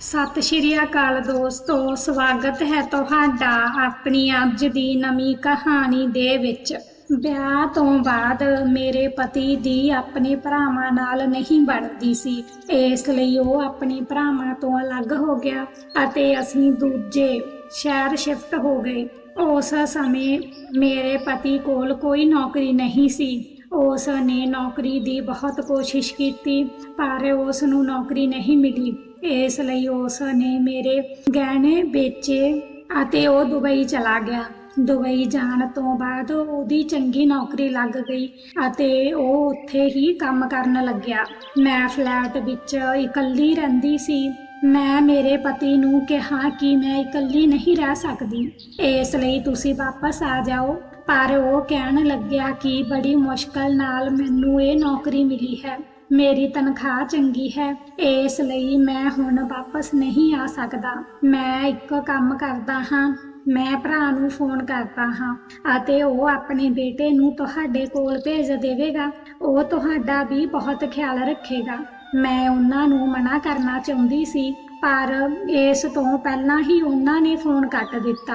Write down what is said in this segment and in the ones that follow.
ਸਤਿ ਸ਼੍ਰੀ ਅਕਾਲ ਦੋਸਤੋ, ਸਵਾਗਤ ਹੈ ਤੁਹਾਡਾ ਆਪਣੀ ਅੱਜ ਦੀ ਨਵੀਂ ਕਹਾਣੀ ਦੇ ਵਿੱਚ। ਵਿਆਹ ਤੋਂ ਬਾਅਦ ਮੇਰੇ ਪਤੀ ਦੀ ਆਪਣੇ ਭਰਾਵਾਂ ਨਾਲ ਨਹੀਂ ਬਣਦੀ ਸੀ, ਇਸ ਲਈ ਉਹ ਆਪਣੇ ਭਰਾਵਾਂ ਤੋਂ ਅਲੱਗ ਹੋ ਗਿਆ ਅਤੇ ਅਸੀਂ ਦੂਜੇ ਸ਼ਹਿਰ ਸ਼ਿਫਟ ਹੋ ਗਏ। ਉਸ ਸਮੇਂ ਮੇਰੇ ਪਤੀ ਕੋਲ ਕੋਈ ਨੌਕਰੀ ਨਹੀਂ ਸੀ। ਉਸ ਨੇ ਨੌਕਰੀ ਦੀ ਬਹੁਤ ਕੋਸ਼ਿਸ਼ ਕੀਤੀ, ਪਰ ਉਸ ਨੂੰ ਨੌਕਰੀ ਨਹੀਂ ਮਿਲੀ। ਇਸ ਲਈ ਉਸ ਨੇ ਮੇਰੇ ਗਹਿਣੇ ਵੇਚੇ ਅਤੇ ਉਹ ਦੁਬਈ ਚਲਾ ਗਿਆ। ਦੁਬਈ ਜਾਣ ਤੋਂ ਬਾਅਦ ਉਹਦੀ ਚੰਗੀ ਨੌਕਰੀ ਲੱਗ ਗਈ ਅਤੇ ਉਹ ਉੱਥੇ ਹੀ ਕੰਮ ਕਰਨ ਲੱਗਿਆ। ਮੈਂ ਫਲੈਟ ਵਿੱਚ ਇਕੱਲੀ ਰਹਿੰਦੀ ਸੀ। ਮੈਂ ਮੇਰੇ ਪਤੀ ਨੂੰ ਕਿਹਾ ਕਿ ਮੈਂ ਇਕੱਲੀ ਨਹੀਂ ਰਹਿ ਸਕਦੀ। ਇਸ ਲਈ ਤੁਸੀਂ ਵਾਪਸ ਆ ਜਾਓ। ਪਰ ਉਹ ਕਹਿਣ ਲੱਗਿਆ ਕਿ ਬੜੀ ਮੁਸ਼ਕਲ ਨਾਲ ਮੈਨੂੰ ਇਹ ਨੌਕਰੀ ਮਿਲੀ ਹੈ। ਮੇਰੀ ਤਨਖਾਹ ਚੰਗੀ ਹੈ। ਇਸ ਲਈ ਮੈਂ ਹੁਣ ਵਾਪਸ ਨਹੀਂ ਆ ਸਕਦਾ। ਮੈਂ ਇੱਕ ਕੰਮ ਕਰਦਾ ਹਾਂ। ਮੈਂ ਭਰਾ ਨੂੰ ਫੋਨ ਕਰਦਾ ਹਾਂ ਅਤੇ ਉਹ ਆਪਣੇ ਬੇਟੇ ਨੂੰ ਤੁਹਾਡੇ ਕੋਲ ਭੇਜ ਦੇਵੇਗਾ। ਉਹ ਤੁਹਾਡਾ ਵੀ ਬਹੁਤ ਖਿਆਲ ਰੱਖੇਗਾ। ਮੈਂ ਉਹਨਾਂ ਨੂੰ ਮਨਾ ਕਰਨਾ ਚਾਹੁੰਦੀ ਸੀ ਪਰ ਇਸ ਤੋਂ ਪਹਿਲਾਂ ਹੀ ਉਹਨਾਂ ਨੇ ਫੋਨ ਕੱਟ ਦਿੱਤਾ।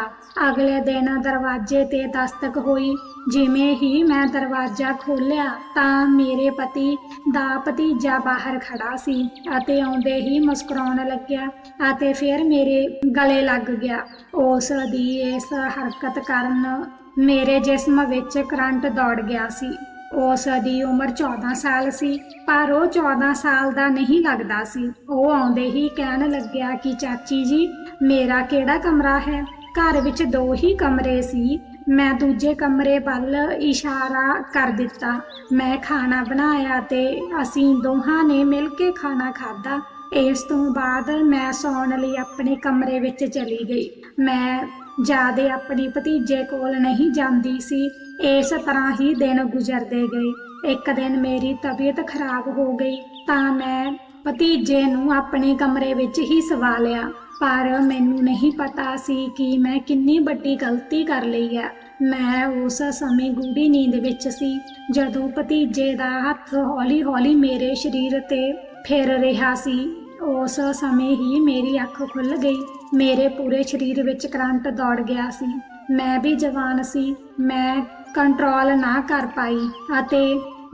ਅਗਲੇ ਦਿਨ ਦਰਵਾਜ਼ੇ ਤੇ ਦਸਤਕ ਹੋਈ। ਜਿਵੇਂ ਹੀ ਮੈਂ ਦਰਵਾਜ਼ਾ ਖੋਲ੍ਹਿਆ ਤਾਂ ਮੇਰੇ ਪਤੀ ਦਾ ਭਤੀਜਾ ਬਾਹਰ ਖੜਾ ਸੀ ਅਤੇ ਆਉਂਦੇ ਹੀ ਮੁਸਕਰਾਉਣ ਲੱਗਿਆ ਅਤੇ ਫਿਰ ਮੇਰੇ ਗਲੇ ਲੱਗ ਗਿਆ। ਉਸ ਦੀ ਇਸ ਹਰਕਤ ਕਾਰਨ ਮੇਰੇ ਜਿਸਮ ਵਿੱਚ ਕਰੰਟ ਦੌੜ ਗਿਆ ਸੀ। ਉਸ ਦੀ ਉਮਰ 14 ਸਾਲ ਸੀ, ਪਰ ਉਹ 14 ਸਾਲ ਦਾ ਨਹੀਂ ਲੱਗਦਾ ਸੀ। ਉਹ ਆਉਂਦੇ ਹੀ ਕਹਿਣ ਲੱਗਿਆ ਕਿ, ਚਾਚੀ ਜੀ, ਮੇਰਾ ਕਿਹੜਾ ਕਮਰਾ ਹੈ? ਘਰ ਵਿੱਚ ਦੋ ਹੀ ਕਮਰੇ ਸੀ। ਮੈਂ ਦੂਜੇ ਕਮਰੇ ਵੱਲ ਇਸ਼ਾਰਾ ਕਰ ਦਿੱਤਾ। ਮੈਂ ਖਾਣਾ ਬਣਾਇਆ ਤੇ ਅਸੀਂ ਦੋਹਾਂ ਨੇ ਮਿਲ ਕੇ ਖਾਣਾ ਖਾਧਾ। ਇਸ ਤੋਂ ਬਾਅਦ ਮੈਂ ਸੌਣ ਲਈ ਆਪਣੇ ਕਮਰੇ ਵਿੱਚ ਚਲੀ ਗਈ। ਮੈਂ ਜਿਆਦੇ ਆਪਣੇ ਭਤੀਜੇ ਕੋਲ ਨਹੀਂ ਜਾਂਦੀ ਸੀ, ਇਸ ਤਰ੍ਹਾਂ ਹੀ ਦਿਨ ਗੁਜ਼ਰਦੇ ਗਏ। ਇੱਕ ਦਿਨ ਮੇਰੀ ਤਬੀਅਤ ਖਰਾਬ ਹੋ ਗਈ, ਤਾਂ ਮੈਂ ਭਤੀਜੇ ਨੂੰ ਆਪਣੇ ਕਮਰੇ ਵਿੱਚ ਹੀ ਸਵਾ ਲਿਆ। ਪਰ ਮੈਨੂੰ ਨਹੀਂ ਪਤਾ ਸੀ ਕਿ ਮੈਂ ਕਿੰਨੀ ਵੱਡੀ ਗਲਤੀ ਕਰ ਲਈ ਹੈ। ਮੈਂ ਉਸ ਸਮੇਂ ਗੂੜੀ ਨੀਂਦ ਵਿੱਚ ਸੀ, ਜਦੋਂ ਭਤੀਜੇ ਦਾ ਹੱਥ ਹੌਲੀ-ਹੌਲੀ ਮੇਰੇ ਸਰੀਰ ਤੇ ਫਿਰ ਰਿਹਾ ਸੀ। ਉਸ ਸਮੇਂ ਹੀ ਮੇਰੀ ਅੱਖ ਖੁੱਲ ਗਈ। ਮੇਰੇ ਪੂਰੇ ਸਰੀਰ ਵਿੱਚ ਕਰੰਟ ਦੌੜ ਗਿਆ ਸੀ। ਮੈਂ ਵੀ ਜਵਾਨ ਸੀ। ਮੈਂ ਕੰਟਰੋਲ ਨਾ ਕਰ ਪਾਈ ਅਤੇ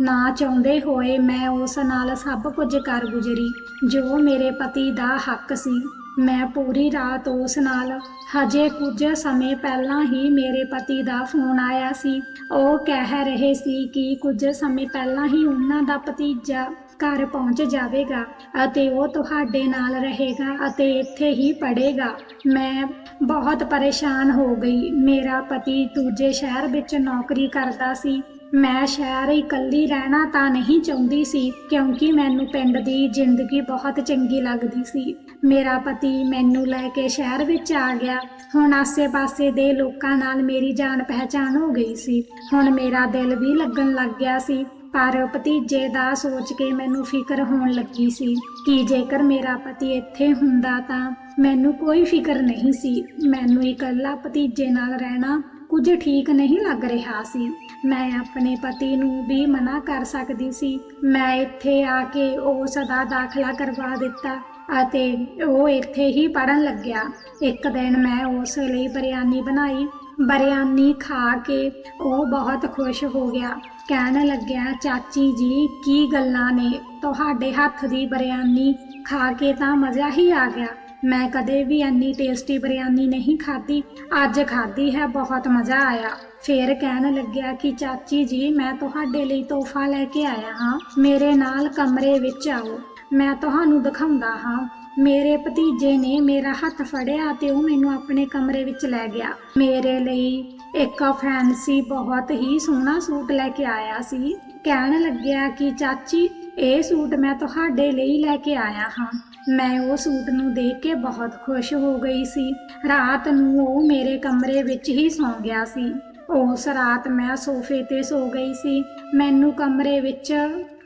ਨਾ ਚਾਹੁੰਦੇ ਹੋਏ ਮੈਂ ਉਸ ਨਾਲ ਸਭ ਕੁਝ ਕਰ ਗੁਜ਼ਰੀ, ਜੋ ਮੇਰੇ ਪਤੀ ਦਾ ਹੱਕ ਸੀ। ਮੈਂ ਪੂਰੀ ਰਾਤ ਉਸ ਨਾਲ। ਹਜੇ ਕੁਝ ਸਮੇਂ ਪਹਿਲਾਂ ਹੀ ਮੇਰੇ ਪਤੀ ਦਾ ਫੋਨ ਆਇਆ ਸੀ। ਉਹ ਕਹਿ ਰਹੇ ਸੀ ਕਿ ਕੁਝ ਸਮੇਂ ਪਹਿਲਾਂ ਹੀ ਉਹਨਾਂ ਦਾ ਭਤੀਜਾ ਘਰ ਪਹੁੰਚ ਜਾਵੇਗਾ ਅਤੇ ਉਹ ਤੁਹਾਡੇ ਨਾਲ ਰਹੇਗਾ ਅਤੇ ਇੱਥੇ ਹੀ ਪੜ੍ਹੇਗਾ। ਮੈਂ ਬਹੁਤ ਪਰੇਸ਼ਾਨ ਹੋ ਗਈ। ਮੇਰਾ ਪਤੀ ਦੂਜੇ ਸ਼ਹਿਰ ਵਿੱਚ ਨੌਕਰੀ ਕਰਦਾ ਸੀ। ਮੈਂ ਸ਼ਹਿਰ ਇਕੱਲੀ ਰਹਿਣਾ ਤਾਂ ਨਹੀਂ ਚਾਹੁੰਦੀ ਸੀ, ਕਿਉਂਕਿ ਮੈਨੂੰ ਪਿੰਡ ਦੀ ਜ਼ਿੰਦਗੀ ਬਹੁਤ ਚੰਗੀ ਲੱਗਦੀ ਸੀ। ਮੇਰਾ ਪਤੀ ਮੈਨੂੰ ਲੈ ਕੇ ਸ਼ਹਿਰ ਵਿੱਚ ਆ ਗਿਆ। ਹੁਣ ਆਸੇ-ਪਾਸੇ ਦੇ ਲੋਕਾਂ ਨਾਲ ਮੇਰੀ ਜਾਣ ਪਹਿਚਾਣ ਹੋ ਗਈ ਸੀ। ਹੁਣ ਮੇਰਾ ਦਿਲ ਵੀ ਲੱਗਣ ਲੱਗ ਗਿਆ ਸੀ, ਪਰ ਭਤੀਜੇ ਦਾ ਸੋਚ ਕੇ ਮੈਨੂੰ ਫਿਕਰ ਹੋਣ ਲੱਗੀ ਸੀ ਕਿ ਜੇਕਰ ਮੇਰਾ ਪਤੀ ਇੱਥੇ ਹੁੰਦਾ ਤਾਂ ਮੈਨੂੰ ਕੋਈ ਫਿਕਰ ਨਹੀਂ ਸੀ। ਮੈਨੂੰ ਇਕੱਲਾ ਭਤੀਜੇ ਨਾਲ ਰਹਿਣਾ ਕੁਝ ਠੀਕ ਨਹੀਂ ਲੱਗ ਰਿਹਾ ਸੀ। ਮੈਂ ਆਪਣੇ ਪਤੀ ਨੂੰ ਵੀ ਮਨਾ ਕਰ ਸਕਦੀ ਸੀ। ਮੈਂ ਇੱਥੇ ਆ ਕੇ ਉਸ ਦਾ ਦਾਖਲਾ ਕਰਵਾ ਦਿੱਤਾ ਅਤੇ ਉਹ ਇੱਥੇ ਹੀ ਪੜਨ ਲੱਗਿਆ। ਇੱਕ ਦਿਨ ਮੈਂ ਉਸ ਲਈ ਬਿਰਿਆਨੀ ਬਣਾਈ। ਬਿਰਿਆਨੀ ਖਾ ਕੇ ਉਹ ਬਹੁਤ ਖੁਸ਼ ਹੋ ਗਿਆ। ਕਹਿਣ ਲੱਗਿਆ, ਚਾਚੀ ਜੀ, ਕੀ ਗੱਲਾਂ ਨੇ? ਤੁਹਾਡੇ ਹੱਥ ਦੀ ਬਿਰਿਆਨੀ ਖਾ ਕੇ ਤਾਂ ਮਜ਼ਾ ਹੀ ਆ ਗਿਆ। ਮੈਂ ਕਦੇ ਵੀ ਇੰਨੀ ਟੇਸਟੀ ਬਿਰਿਆਨੀ ਨਹੀਂ ਖਾਧੀ। ਅੱਜ ਖਾਧੀ ਹੈ, ਬਹੁਤ ਮਜ਼ਾ ਆਇਆ। ਫੇਰ ਕਹਿਣ ਲੱਗਿਆ ਕਿ ਚਾਚੀ ਜੀ, ਮੈਂ ਤੁਹਾਡੇ ਲਈ ਤੋਹਫਾ ਲੈ ਕੇ ਆਇਆ ਹਾਂ। ਮੇਰੇ ਨਾਲ ਕਮਰੇ ਵਿੱਚ ਆਓ। ਮੈਂ ਤੁਹਾਨੂੰ ਦਿਖਾਉਂਦਾ ਹਾਂ। ਮੇਰੇ ਭਤੀਜੇ ਨੇ ਮੇਰਾ ਹੱਥ ਫੜਿਆ ਤੇ ਉਹ ਮੈਨੂੰ ਆਪਣੇ ਕਮਰੇ ਵਿੱਚ ਲੈ ਗਿਆ। ਮੇਰੇ ਲਈ ਇੱਕ ਫੈਂਸੀ ਬਹੁਤ ਹੀ ਸੋਹਣਾ ਸੂਟ ਲੈ ਕੇ ਆਇਆ ਸੀ। ਕਹਿਣ ਲੱਗਿਆ ਕਿ ਚਾਚੀ, ਇਹ ਸੂਟ ਮੈਂ ਤੁਹਾਡੇ ਲਈ ਲੈ ਕੇ ਆਇਆ ਹਾਂ। ਮੈਂ ਉਹ ਸੂਟ ਨੂੰ ਦੇਖ ਕੇ ਬਹੁਤ ਖੁਸ਼ ਹੋ ਗਈ ਸੀ। ਰਾਤ ਨੂੰ ਉਹ ਮੇਰੇ ਕਮਰੇ ਵਿੱਚ ਹੀ ਸੌਂ ਗਿਆ ਸੀ। ਉਸ ਰਾਤ ਮੈਂ ਸੋਫੇ ਤੇ ਸੋ ਗਈ ਸੀ। ਮੈਨੂੰ ਕਮਰੇ ਵਿੱਚ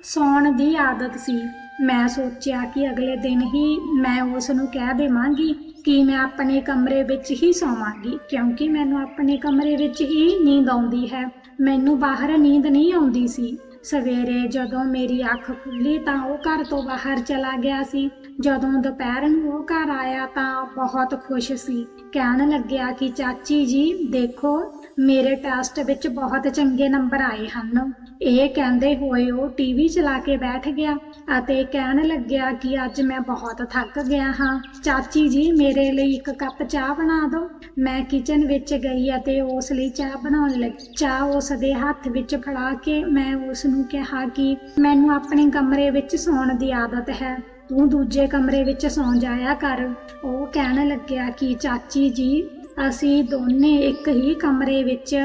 ਸੌਣ ਦੀ ਆਦਤ ਸੀ। ਮੈਂ ਸੋਚਿਆ ਕਿ ਅਗਲੇ ਦਿਨ ਹੀ ਮੈਂ ਉਸ ਨੂੰ ਕਹਿ ਦੇਵਾਂਗੀ ਕਿ ਮੈਂ ਆਪਣੇ ਕਮਰੇ ਵਿੱਚ ਹੀ ਸੌਵਾਂਗੀ, ਕਿਉਂਕਿ ਮੈਨੂੰ ਆਪਣੇ ਕਮਰੇ ਵਿੱਚ ਹੀ ਨੀਂਦ ਆਉਂਦੀ ਹੈ। ਮੈਨੂੰ ਬਾਹਰ ਨੀਂਦ ਨਹੀਂ ਆਉਂਦੀ ਸੀ। ਸਵੇਰੇ ਜਦੋਂ ਮੇਰੀ ਅੱਖ ਖੁੱਲੀ ਤਾਂ ਉਹ ਘਰ ਤੋਂ ਬਾਹਰ ਚਲਾ ਗਿਆ ਸੀ। ਜਦੋਂ ਦੁਪਹਿਰ ਨੂੰ ਉਹ ਘਰ ਆਇਆ ਤਾਂ ਬਹੁਤ ਖੁਸ਼ ਸੀ। ਕਹਿਣ ਲੱਗਿਆ ਕਿ ਚਾਚੀ ਜੀ, ਦੇਖੋ, ਮੇਰੇ ਟੈਸਟ ਵਿੱਚ ਬਹੁਤ ਚੰਗੇ ਨੰਬਰ ਆਏ ਹਨ। ਇਹ ਕਹਿੰਦੇ ਹੋਏ ਉਹ ਟੀਵੀ ਚਲਾ ਕੇ ਬੈਠ ਗਿਆ। ਅਤੇ ਕਹਿਣ ਲੱਗਿਆ ਕਿ ਅੱਜ ਮੈਂ ਬਹੁਤ ਥੱਕ ਗਿਆ ਹਾਂ। ਚਾਚੀ ਜੀ, ਮੇਰੇ ਲਈ ਇੱਕ ਕੱਪ ਚਾਹ ਬਣਾ ਦਿਓ। ਮੈਂ ਕਿਚਨ ਵਿੱਚ ਗਈ ਅਤੇ ਉਸ ਲਈ ਚਾਹ ਬਣਾਉਣ ਲੱਗੀ। ਚਾਹ ਉਸ ਦੇ ਹੱਥ ਵਿੱਚ ਫੜਾ ਕੇ ਮੈਂ ਉਸ ਨੂੰ ਕਿਹਾ ਕਿ ਮੈਨੂੰ ਆਪਣੇ ਕਮਰੇ ਵਿੱਚ ਸੌਣ ਦੀ ਆਦਤ ਹੈ। ਤੂੰ ਦੂਜੇ ਕਮਰੇ ਵਿੱਚ ਸੌਂ ਜਾਇਆ ਕਰ। ਉਹ ਕਹਿਣ ਲੱਗਿਆ ਕਿ ਚਾਚੀ ਜੀ, ਅਸੀਂ ਦੋਨੇ ਇੱਕ ਹੀ ਕਮਰੇ ਵਿੱਚ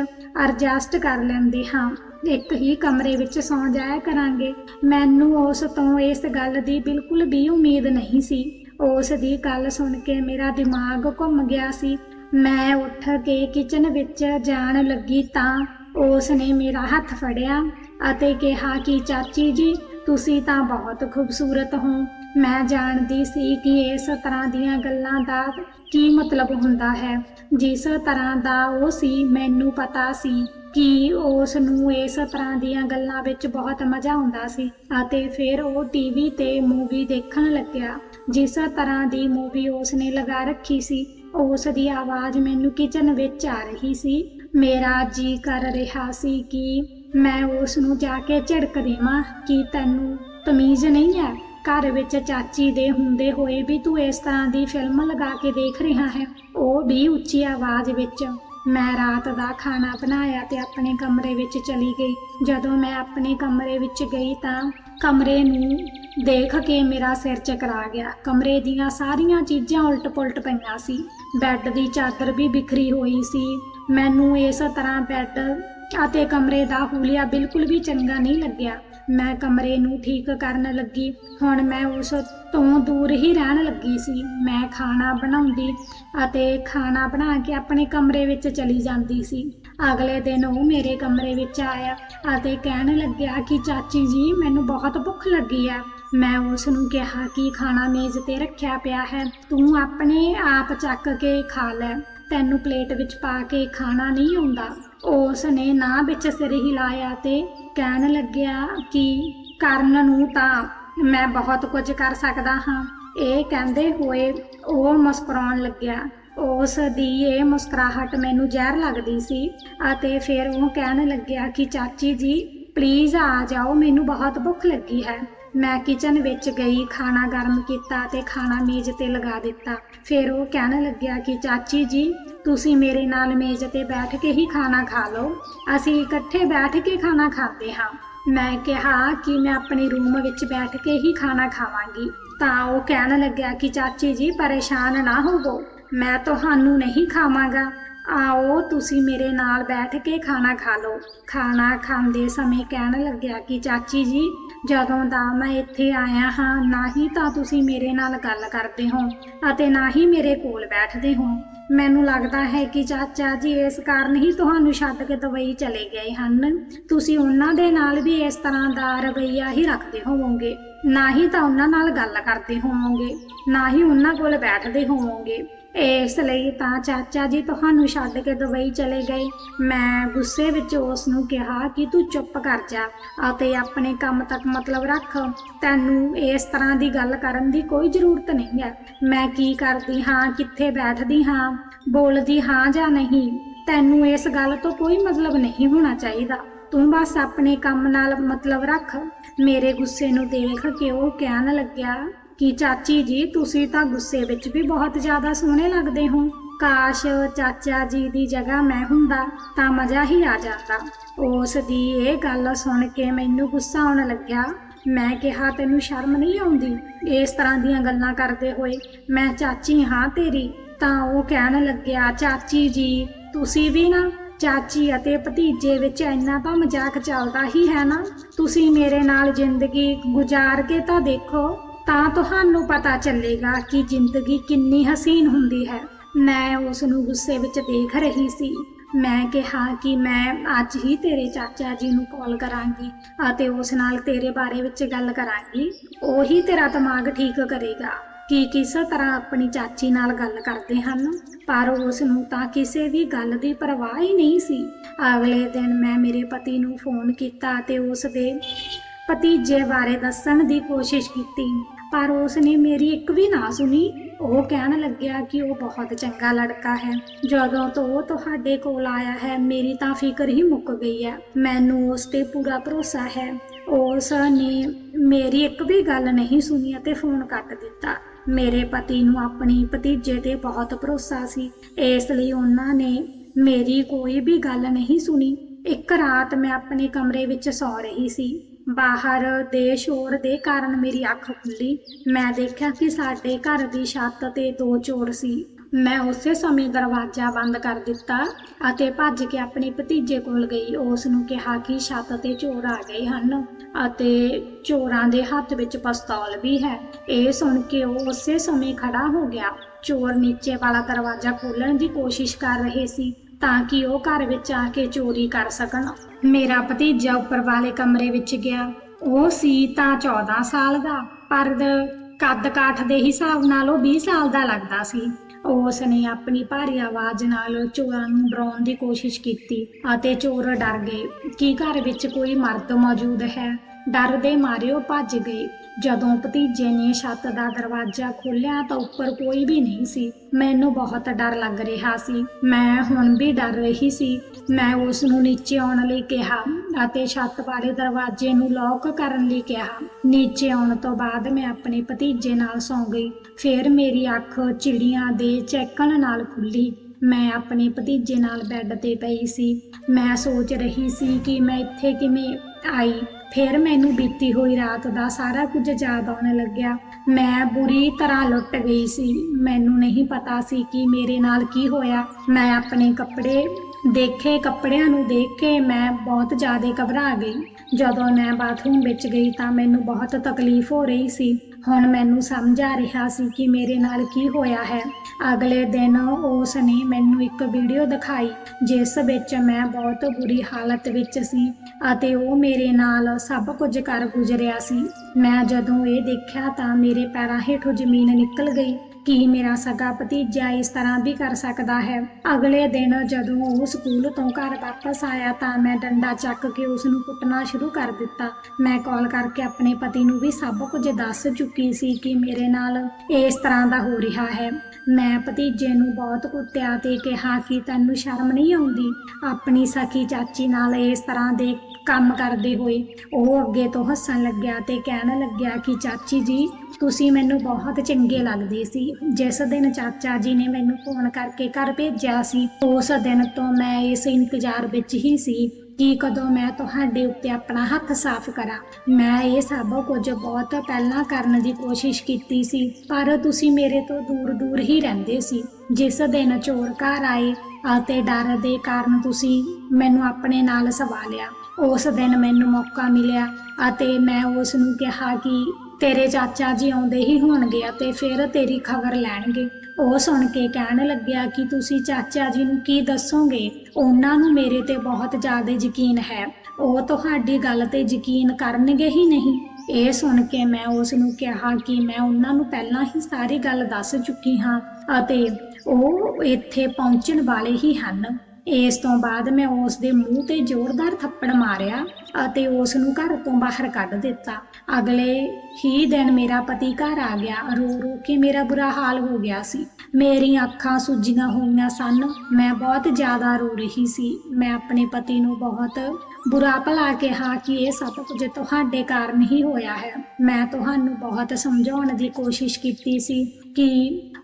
ਅਡਜਸਟ ਕਰ ਲੈਂਦੇ ਹਾਂ। ਇੱਕ ਹੀ ਕਮਰੇ ਵਿੱਚ ਸੌਂ ਜਾਇਆ ਕਰਾਂਗੇ। ਮੈਨੂੰ ਉਸ ਤੋਂ ਇਸ ਗੱਲ ਦੀ ਬਿਲਕੁਲ ਵੀ ਉਮੀਦ ਨਹੀਂ ਸੀ। ਉਸ ਦੀ ਗੱਲ ਸੁਣ ਕੇ ਮੇਰਾ ਦਿਮਾਗ ਘੁੰਮ ਗਿਆ ਸੀ। ਮੈਂ ਉੱਠ ਕੇ ਕਿਚਨ ਵਿੱਚ ਜਾਣ ਲੱਗੀ ਤਾਂ ਉਸ ਨੇ ਮੇਰਾ ਹੱਥ ਫੜਿਆ ਅਤੇ ਕਿਹਾ ਕਿ ਚਾਚੀ ਜੀ, ਤੁਸੀਂ ਤਾਂ ਬਹੁਤ ਖੂਬਸੂਰਤ ਹੋ। ਮੈਂ ਜਾਣਦੀ ਸੀ ਕਿ ਇਸ ਤਰ੍ਹਾਂ ਦੀਆਂ ਗੱਲਾਂ ਦਾ ਕੀ ਮਤਲਬ ਹੁੰਦਾ ਹੈ। ਜਿਸ ਤਰ੍ਹਾਂ ਦਾ ਉਹ ਸੀ, ਮੈਨੂੰ ਪਤਾ ਸੀ ਕਿ ਉਸ ਨੂੰ ਇਸ ਤਰ੍ਹਾਂ ਦੀਆਂ ਗੱਲਾਂ ਵਿੱਚ ਬਹੁਤ ਮਜ਼ਾ ਆਉਂਦਾ ਸੀ ਅਤੇ ਫਿਰ ਉਹ ਟੀਵੀ ਤੇ ਮੂਵੀ ਦੇਖਣ ਲੱਗਿਆ। ਜਿਸ ਤਰ੍ਹਾਂ ਦੀ ਮੂਵੀ ਉਸ ਨੇ ਲਗਾ ਰੱਖੀ ਸੀ, ਉਸ ਦੀ ਆਵਾਜ਼ ਮੈਨੂੰ ਕਿਚਨ ਵਿੱਚ ਆ ਰਹੀ ਸੀ। ਮੇਰਾ ਜੀ ਕਰ ਰਿਹਾ ਸੀ ਕਿ ਮੈਂ ਉਸ ਨੂੰ ਜਾ ਕੇ ਝਿੜਕ ਦੇਵਾਂ ਕਿ ਤੈਨੂੰ ਤਮੀਜ਼ ਨਹੀਂ ਹੈ। ਘਰ ਵਿੱਚ ਚਾਚੀ ਦੇ ਹੁੰਦੇ ਹੋਏ ਵੀ ਤੂੰ ਇਸ ਤਰ੍ਹਾਂ ਦੀ ਫਿਲਮ ਲਗਾ ਕੇ ਦੇਖ ਰਿਹਾ ਹੈ। ਉਹ ਵੀ ਉੱਚੀ ਆਵਾਜ਼ ਵਿੱਚ, ਮੈਂ ਰਾਤ ਦਾ ਖਾਣਾ ਬਣਾਇਆ ਤੇ ਆਪਣੇ ਕਮਰੇ ਵਿੱਚ ਚਲੀ ਗਈ। ਜਦੋਂ ਮੈਂ ਆਪਣੇ ਕਮਰੇ ਵਿੱਚ ਗਈ ਤਾਂ ਕਮਰੇ ਨੂੰ ਦੇਖ ਕੇ ਮੇਰਾ ਸਿਰ ਚਕਰਾ ਗਿਆ। ਕਮਰੇ ਦੀਆਂ ਸਾਰੀਆਂ ਚੀਜ਼ਾਂ ਉਲਟ-ਪੁਲਟ ਪਈਆਂ ਸੀ। ਬੈੱਡ ਦੀ ਚਾਦਰ ਵੀ ਬਿਖਰੀ ਹੋਈ ਸੀ। ਮੈਨੂੰ ਇਸ ਤਰ੍ਹਾਂ ਬੈੱਡ ਅਤੇ ਕਮਰੇ ਦਾ ਹੂਲੀਆ ਬਿਲਕੁਲ ਵੀ ਚੰਗਾ ਨਹੀਂ ਲੱਗਿਆ। ਮੈਂ ਕਮਰੇ ਨੂੰ ਠੀਕ ਕਰਨ ਲੱਗੀ। ਹੁਣ ਮੈਂ ਉਸ ਤੋਂ ਦੂਰ ਹੀ ਰਹਿਣ ਲੱਗੀ ਸੀ। ਮੈਂ ਖਾਣਾ ਬਣਾਉਂਦੀ ਅਤੇ ਖਾਣਾ ਬਣਾ ਕੇ ਆਪਣੇ ਕਮਰੇ ਵਿੱਚ ਚਲੀ ਜਾਂਦੀ ਸੀ। ਅਗਲੇ ਦਿਨ ਉਹ ਮੇਰੇ ਕਮਰੇ ਵਿੱਚ ਆਇਆ ਅਤੇ ਕਹਿਣ ਲੱਗਿਆ ਕਿ ਚਾਚੀ ਜੀ, ਮੈਨੂੰ ਬਹੁਤ ਭੁੱਖ ਲੱਗੀ ਹੈ ਮੈਂ ਉਸ ਨੂੰ ਕਿਹਾ ਕਿ ਖਾਣਾ ਮੇਜ਼ ਤੇ ਰੱਖਿਆ ਪਿਆ ਹੈ। ਤੂੰ ਆਪਣੇ ਆਪ ਚੱਕ ਕੇ ਖਾ ਲੈ। ਤੈਨੂੰ ਪਲੇਟ ਵਿੱਚ ਪਾ ਕੇ ਖਾਣਾ ਨਹੀਂ ਆਉਂਦਾ। ਉਸ ਨੇ ਨਾ ਵਿੱਚ ਸਿਰ ਹਿਲਾਇਆ ਤੇ ਕਹਿਣ ਲੱਗਿਆ ਕਿ ਕਰਨ ਨੂੰ ਤਾਂ ਮੈਂ ਬਹੁਤ ਕੁਝ ਕਰ ਸਕਦਾ ਹਾਂ। ਇਹ ਕਹਿੰਦੇ ਹੋਏ ਉਹ ਮੁਸਕਰਾਉਣ ਲੱਗਿਆ। ਉਸ ਦੀ ਇਹ ਮੁਸਕਰਾਹਟ ਮੈਨੂੰ ਜ਼ਹਿਰ ਲੱਗਦੀ ਸੀ ਅਤੇ ਫਿਰ ਉਹ ਕਹਿਣ ਲੱਗਿਆ ਕਿ ਚਾਚੀ ਜੀ ਪਲੀਜ਼ ਆ ਜਾਓ, ਮੈਨੂੰ ਬਹੁਤ ਭੁੱਖ ਲੱਗੀ ਹੈ। ਮੈਂ ਕਿਚਨ ਵਿੱਚ ਗਈ, ਖਾਣਾ ਗਰਮ ਕੀਤਾ ਤੇ ਖਾਣਾ ਮੇਜ਼ ਤੇ ਲਗਾ ਦਿੱਤਾ। ਫਿਰ ਉਹ ਕਹਿਣ ਲੱਗਿਆ ਕਿ ਚਾਚੀ ਜੀ, ਤੁਸੀਂ ਮੇਰੇ ਨਾਲ ਮੇਜ਼ ਤੇ ਬੈਠ ਕੇ ਹੀ ਖਾਣਾ ਖਾ ਲਓ। ਅਸੀਂ ਇਕੱਠੇ ਬੈਠ ਕੇ ਖਾਣਾ ਖਾਂਦੇ ਹਾਂ। ਮੈਂ ਕਿਹਾ ਕਿ ਮੈਂ ਆਪਣੇ ਰੂਮ ਵਿੱਚ ਬੈਠ ਕੇ ਹੀ ਖਾਣਾ ਖਾਵਾਂਗੀ। ਤਾਂ ਉਹ ਕਹਿਣ ਲੱਗਿਆ ਕਿ ਚਾਚੀ ਜੀ, ਪਰੇਸ਼ਾਨ ਨਾ ਹੋਵੋ। ਮੈਂ ਤੁਹਾਨੂੰ ਨਹੀਂ ਖਾਵਾਂਗਾ। ਆਓ, ਤੁਸੀਂ ਮੇਰੇ ਨਾਲ ਬੈਠ ਕੇ ਖਾਣਾ ਖਾ ਲਓ। ਖਾਣਾ ਖਾਂਦੇ ਸਮੇਂ ਕਹਿਣ ਲੱਗਿਆ ਕਿ ਚਾਚੀ ਜੀ ਜਦੋਂ ਦਾ ਮੈਂ ਇੱਥੇ ਆਇਆ ਹਾਂ, ਨਾ ਹੀ ਤਾਂ ਤੁਸੀਂ ਮੇਰੇ ਨਾਲ ਗੱਲ ਕਰਦੇ ਹੋ ਅਤੇ ਨਾ ਹੀ ਮੇਰੇ ਕੋਲ ਬੈਠਦੇ ਹੋ। ਮੈਨੂੰ ਲੱਗਦਾ ਹੈ ਕਿ ਚਾਚਾ ਜੀ ਇਸ ਕਾਰਨ ਹੀ ਤੁਹਾਨੂੰ ਛੱਡ ਕੇ ਦੁਬਈ ਚਲੇ ਗਏ ਹਨ। ਤੁਸੀਂ ਉਹਨਾਂ ਦੇ ਨਾਲ ਵੀ ਇਸ ਤਰ੍ਹਾਂ ਦਾ ਰਵੱਈਆ ਹੀ ਰੱਖਦੇ ਹੋਵੋਗੇ। ਨਾ ਹੀ ਤਾਂ ਉਹਨਾਂ ਨਾਲ ਗੱਲ ਕਰਦੇ ਹੋਵੋਗੇ। ਨਾ ਹੀ ਉਹਨਾਂ ਕੋਲ ਬੈਠਦੇ ਹੋਵੋਗੇ। ਇਸ ਲਈ ਤਾਂ ਚਾਚਾ ਜੀ ਤੁਹਾਨੂੰ ਛੱਡ ਕੇ ਦੁਬਈ ਚਲੇ ਗਏ। ਮੈਂ ਗੁੱਸੇ ਵਿੱਚ ਉਸ ਨੂੰ ਕਿਹਾ ਕਿ ਤੂੰ ਚੁੱਪ ਕਰ ਜਾ ਅਤੇ ਆਪਣੇ ਕੰਮ ਤੱਕ ਮਤਲਬ ਰੱਖ। ਤੈਨੂੰ ਇਸ ਤਰ੍ਹਾਂ ਦੀ ਗੱਲ ਕਰਨ ਦੀ ਕੋਈ ਜ਼ਰੂਰਤ ਨਹੀਂ ਹੈ। ਮੈਂ ਕੀ ਕਰਦੀ ਹਾਂ, ਕਿੱਥੇ ਬੈਠਦੀ ਹਾਂ, ਬੋਲਦੀ ਹਾਂ ਜਾਂ ਨਹੀਂ? ਤੈਨੂੰ ਇਸ ਗੱਲ ਤੋਂ ਕੋਈ ਮਤਲਬ ਨਹੀਂ ਹੋਣਾ ਚਾਹੀਦਾ। ਤੂੰ ਬਸ ਆਪਣੇ ਕੰਮ ਨਾਲ ਮਤਲਬ ਰੱਖ। ਮੇਰੇ ਗੁੱਸੇ ਨੂੰ ਦੇਖ ਕੇ ਉਹ ਕਹਿਣ ਲੱਗਿਆ ਕਿ ਚਾਚੀ ਜੀ, ਤੁਸੀਂ ਤਾਂ ਗੁੱਸੇ ਵਿੱਚ ਵੀ ਬਹੁਤ ਜ਼ਿਆਦਾ ਸੋਹਣੇ ਲੱਗਦੇ ਹੋ। ਕਾਸ਼ ਚਾਚਾ ਜੀ ਦੀ ਜਗ੍ਹਾ ਮੈਂ ਹੁੰਦਾ, ਤਾਂ ਮਜ਼ਾ ਹੀ ਆ ਜਾਂਦਾ। ਉਸ ਦੀ ਇਹ ਗੱਲ ਸੁਣ ਕੇ ਮੈਨੂੰ ਗੁੱਸਾ ਆਉਣ ਲੱਗਿਆ। ਮੈਂ ਕਿਹਾ, ਤੈਨੂੰ ਸ਼ਰਮ ਨਹੀਂ ਆਉਂਦੀ? ਇਸ ਤਰ੍ਹਾਂ ਦੀਆਂ ਗੱਲਾਂ ਕਰਦੇ ਹੋਏ ਮੈਂ, ਚਾਚੀ ਹਾਂ ਤੇਰੀ। ਤਾਂ ਉਹ ਕਹਿਣ ਲੱਗਿਆ, ਚਾਚੀ ਜੀ, ਤੁਸੀਂ ਵੀ ਨਾ ਚਾਚੀ ਅਤੇ ਭਤੀਜੇ ਵਿੱਚ ਇੰਨਾ ਤਾਂ ਮਜ਼ਾਕ ਚੱਲਦਾ ਹੀ ਹੈ ਨਾ? ਤੁਸੀਂ ਮੇਰੇ ਨਾਲ ਜ਼ਿੰਦਗੀ ਗੁਜ਼ਾਰ ਕੇ ਤਾਂ ਦੇਖੋ ਤਾਂ ਤੁਹਾਨੂੰ ਪਤਾ ਚੱਲੇਗਾ ਕਿ ਜ਼ਿੰਦਗੀ ਕਿੰਨੀ ਹਸੀਨ ਹੁੰਦੀ ਹੈ। ਮੈਂ ਉਸ ਨੂੰ ਗੁੱਸੇ ਵਿੱਚ ਦੇਖ ਰਹੀ ਸੀ। ਮੈਂ ਕਿਹਾ ਕਿ ਮੈਂ ਅੱਜ ਹੀ ਤੇਰੇ ਚਾਚਾ ਜੀ ਨੂੰ ਕਾਲ ਕਰਾਂਗੀ ਅਤੇ ਉਸ ਨਾਲ ਤੇਰੇ ਬਾਰੇ ਵਿੱਚ ਗੱਲ ਕਰਾਂਗੀ। ਉਹੀ ਤੇਰਾ ਦਿਮਾਗ ਠੀਕ ਕਰੇਗਾ ਕਿ ਕਿਸ ਤਰ੍ਹਾਂ ਆਪਣੀ ਚਾਚੀ ਨਾਲ ਗੱਲ ਕਰਦੇ ਹਨ। ਪਰ ਉਸ ਨੂੰ ਤਾਂ ਕਿਸੇ ਵੀ ਗੱਲ ਦੀ ਪਰਵਾਹ ਹੀ ਨਹੀਂ ਸੀ। ਅਗਲੇ ਦਿਨ ਮੈਂ ਮੇਰੇ ਪਤੀ ਨੂੰ ਫੋਨ ਕੀਤਾ ਅਤੇ ਉਸ ਦੇ ਭਤੀਜੇ ਬਾਰੇ ਦੱਸਣ ਦੀ ਕੋਸ਼ਿਸ਼ ਕੀਤੀ। ਪਰ ਉਸ ਨੇ ਮੇਰੀ ਇੱਕ ਵੀ ਨਾ ਸੁਣੀ। ਉਹ ਕਹਿਣ ਲੱਗਿਆ ਕਿ ਉਹ ਬਹੁਤ ਚੰਗਾ ਲੜਕਾ ਹੈ। ਜਦੋਂ ਤੋਂ ਉਹ ਤੁਹਾਡੇ ਕੋਲ ਆਇਆ ਹੈ, ਮੇਰੀ ਤਾਂ ਫਿਕਰ ਹੀ ਮੁੱਕ ਗਈ ਹੈ। ਮੈਨੂੰ ਉਸ ਤੇ ਪੂਰਾ ਭਰੋਸਾ ਹੈ। ਉਸ ਨੇ ਮੇਰੀ ਇੱਕ ਵੀ ਗੱਲ ਨਹੀਂ ਸੁਣੀ ਅਤੇ ਫੋਨ ਕੱਟ ਦਿੱਤਾ। ਮੇਰੇ ਪਤੀ ਨੂੰ ਆਪਣੀ ਭਤੀਜੇ ਤੇ ਬਹੁਤ ਭਰੋਸਾ ਸੀ। ਇਸ ਲਈ ਉਹਨਾਂ ਨੇ ਮੇਰੀ ਕੋਈ ਵੀ ਗੱਲ ਨਹੀਂ ਸੁਣੀ। ਇੱਕ ਰਾਤ ਮੈਂ ਆਪਣੇ ਕਮਰੇ ਵਿੱਚ ਸੌ ਰਹੀ ਸੀ। ਬਾਹਰ ਦੇ ਸ਼ੋਰ ਦੇ ਕਾਰਨ ਮੇਰੀ ਅੱਖ ਖੁੱਲੀ। ਮੈਂ ਦੇਖਿਆ ਕਿ ਸਾਡੇ ਘਰ ਦੀ ਛੱਤ ਤੇ ਦੋ ਚੋਰ ਸੀ। ਮੈਂ ਉਸੇ ਸਮੇਂ ਦਰਵਾਜ਼ਾ ਬੰਦ ਕਰ ਦਿੱਤਾ ਅਤੇ ਭੱਜ ਕੇ ਆਪਣੇ ਭਤੀਜੇ ਕੋਲ ਗਈ। ਉਸ ਨੂੰ ਕਿਹਾ ਕਿ ਛੱਤ ਤੇ ਚੋਰ ਆ ਗਏ ਹਨ ਅਤੇ ਚੋਰਾਂ ਦੇ ਹੱਥ ਵਿੱਚ ਪਿਸਤੌਲ ਵੀ ਹੈ। ਇਹ ਸੁਣ ਕੇ ਉਹ ਉਸੇ ਸਮੇਂ ਖੜਾ ਹੋ ਗਿਆ। ਚੋਰ ਨੀਚੇ ਵਾਲਾ ਦਰਵਾਜ਼ਾ ਖੋਲ੍ਹਣ ਦੀ ਕੋਸ਼ਿਸ਼ ਕਰ ਰਹੇ ਸੀ ਤਾਂ ਕਿ ਉਹ ਘਰ ਵਿੱਚ ਆ ਕੇ ਚੋਰੀ ਕਰ ਸਕਣ। ਮੇਰਾ ਭਤੀਜਾ ਉੱਪਰ ਵਾਲੇ ਕਮਰੇ ਵਿੱਚ ਗਿਆ। ਉਹ ਸੀ ਤਾਂ 14 ਸਾਲ ਦਾ, ਪਰ ਕੱਦ ਕਾਠ ਦੇ ਹਿਸਾਬ ਨਾਲ ਉਹ 20 ਸਾਲ ਦਾ ਲੱਗਦਾ ਸੀ। ਉਸ ਨੇ ਆਪਣੀ ਭਾਰੀ ਆਵਾਜ਼ ਨਾਲ ਚੋਰਾਂ ਨੂੰ ਡਰਾਉਣ ਦੀ ਕੋਸ਼ਿਸ਼ ਕੀਤੀ ਅਤੇ ਚੋਰ ਡਰ ਗਏ ਕਿ ਘਰ ਵਿੱਚ ਕੋਈ ਮਰਦ ਮੌਜੂਦ ਹੈ। ਡਰ ਦੇ ਮਾਰੇ ਉਹ ਭੱਜ ਗਏ। ਜਦੋਂ ਭਤੀਜੇ ਨੇ ਛੱਤ ਦਾ ਦਰਵਾਜ਼ਾ ਖੋਲ੍ਹਿਆ ਤਾਂ ਉੱਪਰ ਕੋਈ ਵੀ ਨਹੀਂ ਸੀ। ਮੈਨੂੰ ਬਹੁਤ ਡਰ ਲੱਗ ਰਿਹਾ ਸੀ। ਮੈਂ ਹੁਣ ਵੀ ਡਰ ਰਹੀ ਸੀ। ਮੈਂ ਉਸ ਨੂੰ ਨੀਚੇ ਆਉਣ ਲਈ ਕਿਹਾ ਅਤੇ ਛੱਤ ਵਾਲੇ ਦਰਵਾਜ਼ੇ ਨੂੰ ਲੌਕ ਕਰਨ ਲਈ ਕਿਹਾ। ਨੀਚੇ ਆਉਣ ਤੋਂ ਬਾਅਦ ਮੈਂ ਆਪਣੇ ਭਤੀਜੇ ਨਾਲ ਸੌਂ ਗਈ। ਫਿਰ ਮੇਰੀ ਅੱਖ ਚਿੜੀਆਂ ਦੇ ਚੈਕਣ ਨਾਲ ਖੁੱਲੀ। ਮੈਂ ਆਪਣੇ ਭਤੀਜੇ ਨਾਲ ਬੈੱਡ ਤੇ ਪਈ ਸੀ। ਮੈਂ ਸੋਚ ਰਹੀ ਸੀ ਕਿ ਮੈਂ ਇੱਥੇ ਕਿਵੇਂ ਆਈ। ਫਿਰ ਮੈਨੂੰ ਬੀਤੀ ਹੋਈ ਰਾਤ ਦਾ ਸਾਰਾ ਕੁਝ ਯਾਦ ਆਉਣ ਲੱਗਿਆ। ਮੈਂ ਬੁਰੀ ਤਰ੍ਹਾਂ ਲੁੱਟ ਗਈ ਸੀ। ਮੈਨੂੰ ਨਹੀਂ ਪਤਾ ਸੀ ਕਿ ਮੇਰੇ ਨਾਲ ਕੀ ਹੋਇਆ। ਮੈਂ ਆਪਣੇ ਕੱਪੜੇ ਦੇਖੇ ਕੱਪੜਿਆਂ ਨੂੰ ਦੇਖ ਕੇ ਮੈਂ ਬਹੁਤ ਜ਼ਿਆਦਾ ਘਬਰਾ ਗਈ। ਜਦੋਂ ਮੈਂ ਬਾਥਰੂਮ ਵਿੱਚ ਗਈ ਤਾਂ ਮੈਨੂੰ ਬਹੁਤ ਤਕਲੀਫ ਹੋ ਰਹੀ ਸੀ। ਹੁਣ ਮੈਨੂੰ ਸਮਝ ਆ ਰਿਹਾ ਸੀ ਕਿ ਮੇਰੇ ਨਾਲ ਕੀ ਹੋਇਆ ਹੈ। ਅਗਲੇ ਦਿਨ ਉਸ ਨੇ ਮੈਨੂੰ ਇੱਕ ਵੀਡੀਓ ਦਿਖਾਈ, ਜਿਸ ਵਿੱਚ ਮੈਂ ਬਹੁਤ ਬੁਰੀ ਹਾਲਤ ਵਿੱਚ ਸੀ ਅਤੇ ਉਹ ਮੇਰੇ ਨਾਲ ਸਭ ਕੁਝ ਕਰ ਗੁਜ਼ਰਿਆ ਸੀ। ਮੈਂ ਜਦੋਂ ਇਹ ਦੇਖਿਆ ਤਾਂ ਮੇਰੇ ਪੈਰਾਂ ਹੇਠੋਂ ਜ਼ਮੀਨ ਨਿਕਲ ਗਈ। ਕੀ ਮੇਰਾ ਸਗਾ ਭਤੀਜਾ ਇਸ ਤਰ੍ਹਾਂ ਵੀ ਕਰ ਸਕਦਾ ਹੈ। ਅਗਲੇ ਦਿਨ ਜਦੋਂ ਉਹ ਸਕੂਲ ਤੋਂ ਘਰ ਵਾਪਸ ਆਇਆ ਤਾਂ ਮੈਂ ਡੰਡਾ ਚੱਕ ਕੇ ਉਸ ਨੂੰ ਕੁੱਟਣਾ ਸ਼ੁਰੂ ਕਰ ਦਿੱਤਾ। ਮੈਂ ਕਾਲ ਕਰਕੇ ਆਪਣੇ ਪਤੀ ਨੂੰ ਵੀ ਸਭ ਕੁਝ ਦੱਸ ਚੁੱਕੀ ਸੀ ਕਿ ਮੇਰੇ ਨਾਲ ਇਸ ਤਰ੍ਹਾਂ ਦਾ ਹੋ ਰਿਹਾ ਹੈ। ਮੈਂ ਭਤੀਜੇ ਨੂੰ ਬਹੁਤ ਕੁੱਟਿਆ ਤੇ ਕਿਹਾ ਕਿ ਤੈਨੂੰ ਸ਼ਰਮ ਨਹੀਂ ਆਉਂਦੀ? ਆਪਣੀ ਸਖੀ ਚਾਚੀ ਨਾਲ ਇਸ ਤਰ੍ਹਾਂ ਦੇ ਕੰਮ ਕਰਦੇ ਹੋਏ। ਉਹ ਅੱਗੇ ਤੋਂ ਹੱਸਣ ਲੱਗਿਆ ਤੇ ਕਹਿਣ ਲੱਗਿਆ ਕਿ ਚਾਚੀ ਜੀ ਤੁਸੀਂ ਮੈਨੂੰ ਬਹੁਤ ਚੰਗੇ ਲੱਗਦੇ ਸੀ। ਜਿਸ ਦਿਨ ਚਾਚਾ ਜੀ ਨੇ ਮੈਨੂੰ ਫੋਨ ਕਰਕੇ ਘਰ ਭੇਜਿਆ ਸੀ, ਉਸ ਦਿਨ ਤੋਂ ਮੈਂ ਇਸ ਇੰਤਜ਼ਾਰ ਵਿੱਚ ਹੀ ਸੀ ਕਿ ਕਦੋਂ ਮੈਂ ਤੁਹਾਡੇ ਉੱਤੇ ਆਪਣਾ ਹੱਥ ਸਾਫ਼ ਕਰਾਂ। ਮੈਂ ਇਹ ਸਭ ਕੁਝ ਬਹੁਤ ਪਹਿਲਾਂ ਕਰਨ ਦੀ ਕੋਸ਼ਿਸ਼ ਕੀਤੀ ਸੀ, ਪਰ ਤੁਸੀਂ ਮੇਰੇ ਤੋਂ ਦੂਰ ਦੂਰ ਹੀ ਰਹਿੰਦੇ ਸੀ। ਜਿਸ ਦਿਨ ਚੋਰ ਘਰ ਆਏ ਅਤੇ ਡਰ ਦੇ ਕਾਰਨ ਤੁਸੀਂ ਮੈਨੂੰ ਆਪਣੇ ਨਾਲ ਸਵਾ ਲਿਆ। ਉਸ ਦਿਨ ਮੈਨੂੰ ਮੌਕਾ ਮਿਲਿਆ ਅਤੇ ਮੈਂ ਉਸ ਨੂੰ ਕਿਹਾ ਕਿ ਤੇਰੇ ਚਾਚਾ ਜੀ ਆਉਂਦੇ ਹੀ ਹੋਣਗੇ ਅਤੇ ਫਿਰ ਤੇਰੀ ਖਬਰ ਲੈਣਗੇ। ਉਹ ਸੁਣ ਕੇ ਕਹਿਣ ਲੱਗਿਆ ਕਿ ਤੁਸੀਂ ਚਾਚਾ ਜੀ ਨੂੰ ਕੀ ਦੱਸੋਗੇ? ਉਹਨਾਂ ਨੂੰ ਮੇਰੇ ਤੇ ਬਹੁਤ ਜ਼ਿਆਦਾ ਯਕੀਨ ਹੈ। ਉਹ ਤੁਹਾਡੀ ਗੱਲ ਤੇ ਯਕੀਨ ਕਰਨਗੇ ਹੀ ਨਹੀਂ। ਇਹ ਸੁਣ ਕੇ ਮੈਂ ਉਸ ਨੂੰ ਕਿਹਾ ਕਿ ਮੈਂ ਉਹਨਾਂ ਨੂੰ ਪਹਿਲਾਂ ਹੀ ਸਾਰੀ ਗੱਲ ਦੱਸ ਚੁੱਕੀ ਹਾਂ ਅਤੇ ਉਹ ਇੱਥੇ ਪਹੁੰਚਣ ਵਾਲੇ ਹੀ ਹਨ। ਇਸ ਤੋਂ ਬਾਅਦ ਮੈਂ ਉਸ ਦੇ ਮੂੰਹ ਤੇ ਜ਼ੋਰਦਾਰ ਥੱਪੜ ਮਾਰਿਆ ਅਤੇ ਉਸ ਨੂੰ ਘਰ ਤੋਂ ਬਾਹਰ ਕੱਢ ਦਿੱਤਾ। ਅਗਲੇ ਹੀ ਦਿਨ ਮੇਰਾ ਪਤੀ ਘਰ ਆ ਗਿਆ। ਰੋ ਰੋ ਕੇ ਮੇਰਾ ਬੁਰਾ ਹਾਲ ਹੋ ਗਿਆ ਸੀ। ਮੇਰੀਆਂ ਅੱਖਾਂ ਸੁੱਜੀਆਂ ਹੋਈਆਂ ਸਨ। ਮੈਂ ਬਹੁਤ ਜ਼ਿਆਦਾ ਰੋ ਰਹੀ ਸੀ। ਮੈਂ ਆਪਣੇ ਪਤੀ ਨੂੰ ਬਹੁਤ ਬੁਰਾ ਭਲਾ ਕਿਹਾ ਕਿ ਇਹ ਸਭ ਕੁਝ ਤੁਹਾਡੇ ਕਾਰਨ ਹੀ ਹੋਇਆ ਹੈ। ਮੈਂ ਤੁਹਾਨੂੰ ਬਹੁਤ ਸਮਝਾਉਣ ਦੀ ਕੋਸ਼ਿਸ਼ ਕੀਤੀ ਸੀ ਕਿ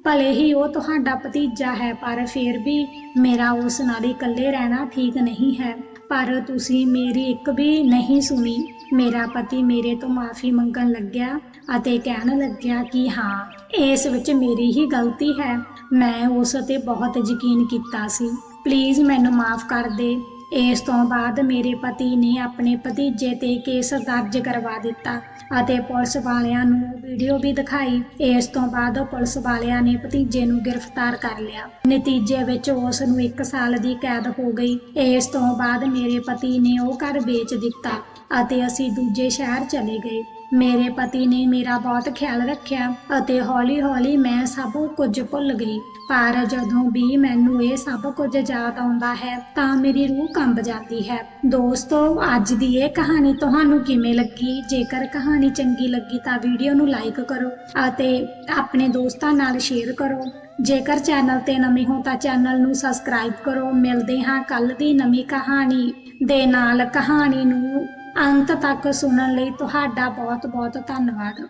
ਭਲੇ ਹੀ ਉਹ ਤੁਹਾਡਾ ਭਤੀਜਾ ਹੈ, ਪਰ ਫਿਰ ਵੀ ਮੇਰਾ ਉਸ ਨਾਲ ਇਕੱਲੇ ਰਹਿਣਾ ਠੀਕ ਨਹੀਂ ਹੈ। ਪਰ ਤੁਸੀਂ ਮੇਰੀ ਇੱਕ ਵੀ ਨਹੀਂ ਸੁਣੀ। ਮੇਰਾ ਪਤੀ ਮੇਰੇ ਤੋਂ ਮਾਫੀ ਮੰਗਣ ਲੱਗਿਆ ਅਤੇ ਕਹਿਣ ਲੱਗਿਆ ਕਿ ਹਾਂ, ਇਸ ਵਿੱਚ ਮੇਰੀ ਹੀ ਗਲਤੀ ਹੈ। ਮੈਂ ਉਸ ਤੇ ਬਹੁਤ ਯਕੀਨ ਕੀਤਾ ਸੀ। ਪਲੀਜ਼ ਮੈਨੂੰ ਮਾਫ ਕਰ ਦੇ। ਇਸ ਤੋਂ ਬਾਅਦ ਮੇਰੇ ਪਤੀ ਨੇ ਆਪਣੇ ਭਤੀਜੇ ਤੇ ਕੇਸ ਦਰਜ ਕਰਵਾ ਦਿੱਤਾ ਅਤੇ ਪੁਲਿਸ ਵਾਲਿਆਂ ਨੂੰ ਵੀਡੀਓ ਵੀ ਦਿਖਾਈ। ਇਸ ਤੋਂ ਬਾਅਦ ਪੁਲਿਸ ਵਾਲਿਆਂ ਨੇ ਭਤੀਜੇ ਨੂੰ ਗ੍ਰਿਫਤਾਰ ਕਰ ਲਿਆ। ਨਤੀਜੇ ਵਿੱਚ ਉਸ ਨੂੰ 1 ਸਾਲ ਦੀ ਕੈਦ ਹੋ ਗਈ। ਇਸ ਤੋਂ ਬਾਅਦ ਮੇਰੇ ਪਤੀ ਨੇ ਉਹ ਘਰ ਵੇਚ ਦਿੱਤਾ ਅਤੇ ਅਸੀਂ ਦੂਜੇ ਸ਼ਹਿਰ ਚਲੇ ਗਏ। ਮੇਰੇ ਪਤੀ ਨੇ ਮੇਰਾ ਬਹੁਤ ਖਿਆਲ ਰੱਖਿਆ ਅਤੇ ਹੌਲੀ-ਹੌਲੀ ਮੈਂ ਸਭ ਕੁਝ ਭੁੱਲ ਗਈ। ਪਰ ਜਦੋਂ ਵੀ ਮੈਨੂੰ ਇਹ ਸਭ ਕੁਝ ਯਾਦ ਆਉਂਦਾ ਹੈ, ਤਾਂ ਮੇਰੀ ਰੂਹ ਕੰਬ ਜਾਂਦੀ ਹੈ। ਦੋਸਤੋ, ਅੱਜ ਦੀ ਇਹ ਕਹਾਣੀ ਤੁਹਾਨੂੰ ਕਿਵੇਂ ਲੱਗੀ? ਜੇਕਰ ਕਹਾਣੀ ਚੰਗੀ ਲੱਗੀ ਤਾਂ ਵੀਡੀਓ ਨੂੰ ਲਾਈਕ ਕਰੋ ਅਤੇ ਆਪਣੇ ਦੋਸਤਾਂ ਨਾਲ ਸ਼ੇਅਰ ਕਰੋ। ਜੇਕਰ ਚੈਨਲ ਤੇ ਨਵੇਂ ਹੋ ਤਾਂ ਚੈਨਲ ਨੂੰ ਸਬਸਕ੍ਰਾਈਬ ਕਰੋ। ਮਿਲਦੇ ਹਾਂ ਕੱਲ ਦੀ ਨਵੀਂ ਕਹਾਣੀ ਦੇ ਨਾਲ। ਕਹਾਣੀ ਨੂੰ ਅੰਤ ਤੱਕ ਸੁਣਨ ਲਈ ਤੁਹਾਡਾ ਬਹੁਤ ਬਹੁਤ ਧੰਨਵਾਦ।